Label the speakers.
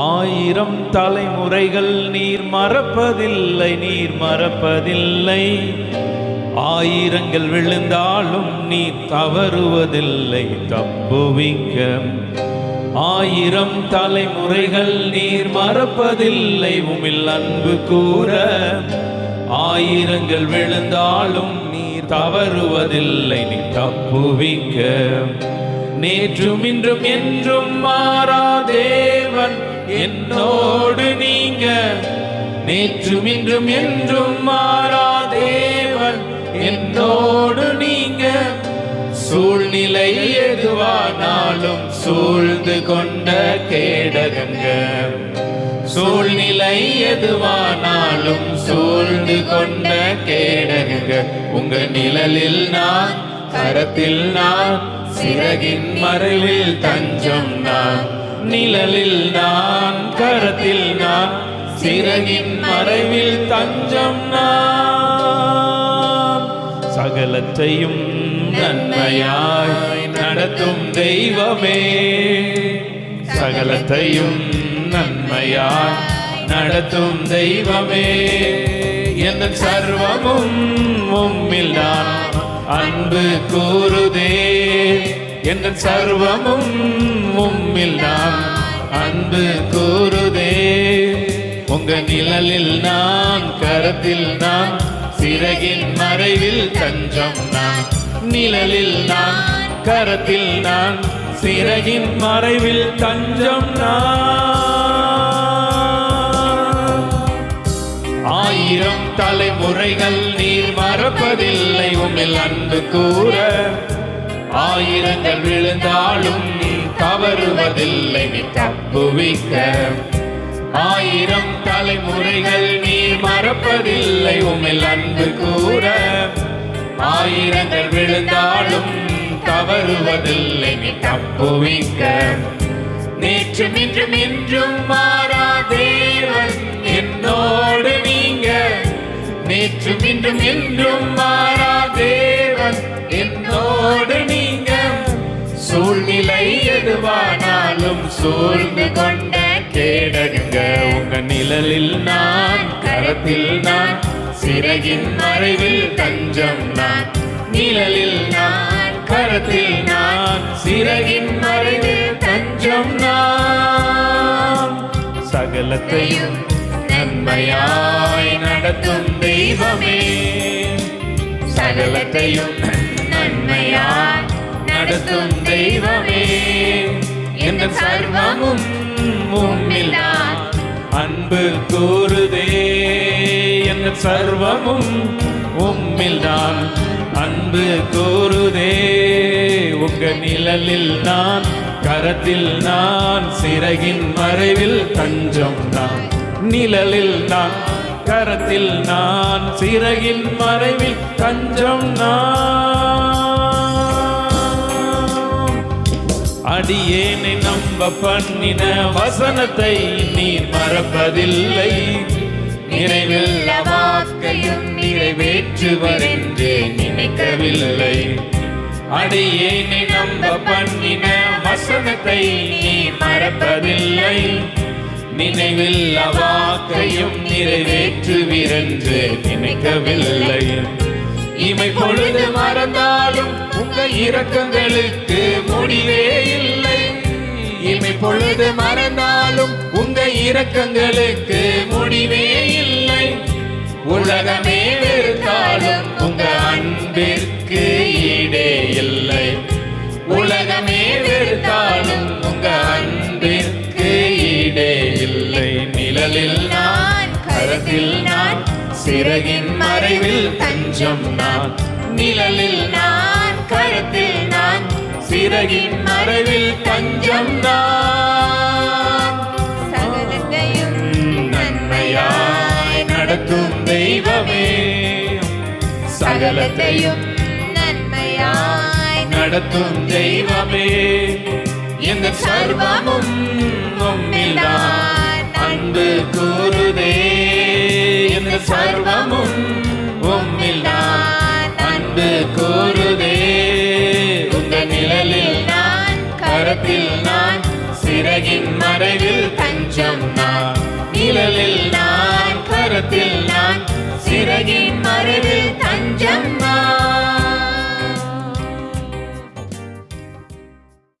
Speaker 1: ஆயிரம் தலைமுறைகள் நீர் மறப்பதில்லை நீர் மறப்பதில்லை. ஆயிரங்கள் விழுந்தாலும் நீர் தவறுவதில்லை தப்புவிக்க ஆயிரம் தலைமுறைகள் நீர் மறப்பதில்லை உமில் அன்பு கூற. ஆயிரங்கள் விழுந்தாலும் நீர் தவறுவதில்லை நீ தப்புவிக்க நேற்றும் இன்றும் என்றும் மாறா என்னோடு நீங்க நேற்றும் இன்றும் என்றும் மாறா தேவன். என்னோடு நீங்க சூழ்நிலை எதுவானாலும் சூழ்ந்து கொண்ட கேடகங்க சூழ்நிலை எதுவானாலும் சூழ்ந்து கொண்ட கேடகங்க உங்க நிழலில் நான் கரத்தில் நான் சிறகின் மறைவில் தஞ்சம் நான். நிழலில் நான் கரத்தில் நான் சிறகின் மறைவில் தஞ்சம் நான் சகலத்தையும் நன்மையாய் நடத்தும் தெய்வமே. சகலத்தையும் நன்மையாய் நடத்தும் தெய்வமே. என் சர்வமும் உம்மில் நான் அன்பு கூறுதே. என் சர்வமும் அன்பு கூறுதே. உங்க நிழலில் நான் கரத்தில் நான் சிறகின் மறைவில் தஞ்சம் நான். நிழலில் நான் கரத்தில் நான் சிறகின் மறைவில் தஞ்சம் நான். ஆயிரம் தலைமுறைகள் நீர் மறப்பதில்லை உமிழ் அன்பு கூற. ஆயிரங்கள் விழுந்தாலும் வருவதில்லை நீ தப்புவிக்க ஆயிரம் தலைமுறைகள் நீர் மறப்பதில்லை உமில் அன்பு கூற ஆயிரங்கள் விழுந்தாலும் தவறுவதில்லை நீ தப்புவிக்க நேற்றும் இன்றும் என்றும் மாறா தேவன் என்னோடு நீங்க. நேற்றும் இன்றும் என்றும் மாறா சூழ்நிலை எதுவானாலும் சூழ்ந்து கொண்ட கேடகுங்க உங்க நிழலில் நான் கரத்தில் நான் சிறகின் மறைவில் தஞ்சம் நான். நிழலில் நான் கரத்தில் நான் சிறகின் மறைவில் தஞ்சம் நான். சகலத்தையும் நன்மையாய் நடத்தும் தெய்வமே. சகலத்தையும் நன்மையாய் நடத்தும் தெய்வமே. எந்த சர்வமும் உம்மில் நான் அன்பு கூறுதே. எந்த சர்வமும் உம்மில் நான் அன்பு கூறுதே. உங்க நிழலில் நான் கரத்தில் நான் சிறகின் மறைவில் தஞ்சம் நான் நிழலில் நான் கரத்தில் நான் சிறகின் மறைவில் தஞ்சம் நான் அடியேனை நம்ப பண்ணின வசனத்தை நீர் மறப்பதில்லை. நிறைவில் வாக்கையும் நிறைவேற்றுவரென்று நினைக்கவில்லை. அடியேனை நம்ப பண்ணின வசனத்தை நீ மறப்பதில்லை. நினைவில் வாக்கையும் நிறைவேற்றுவீரென்று நினைக்கவில்லை. இமை பொழுது மறந்தாலும் உங்க இரக்கங்களுக்கு முடிவே பொழுது மறந்தாலும் உங்க இரக்கங்களுக்கு முடிவே இல்லை. உலகமே வெறுத்தாலும் உங்க அன்பிற்கு ஈடே இல்லை. உலகமே வெறுத்தாலும் உங்க அன்பிற்கு ஈடே இல்லை. நிழலில் நான் கரத்தில் நான் சிறகின் மறைவில் தஞ்சம் நான். நிழலில் நான் நான் சிறகின் மறைவில் தஞ்சம்
Speaker 2: சகலத்தையும்
Speaker 1: நன்மையாய் நடத்தும் தெய்வமே. சகலத்தையும்
Speaker 2: நன்மையாய்
Speaker 1: நடத்தும் தெய்வமே. எந்த சர்வமும் அன்பு கூறுதே. எந்த சர்வமும் உம்மில்தான் அன்பு கூறுதே. கருத்தில் நான் சிறகின் மறைவில் தஞ்சம்
Speaker 2: நான். நிழலில் நான் கருத்தில் நான் சிறகின்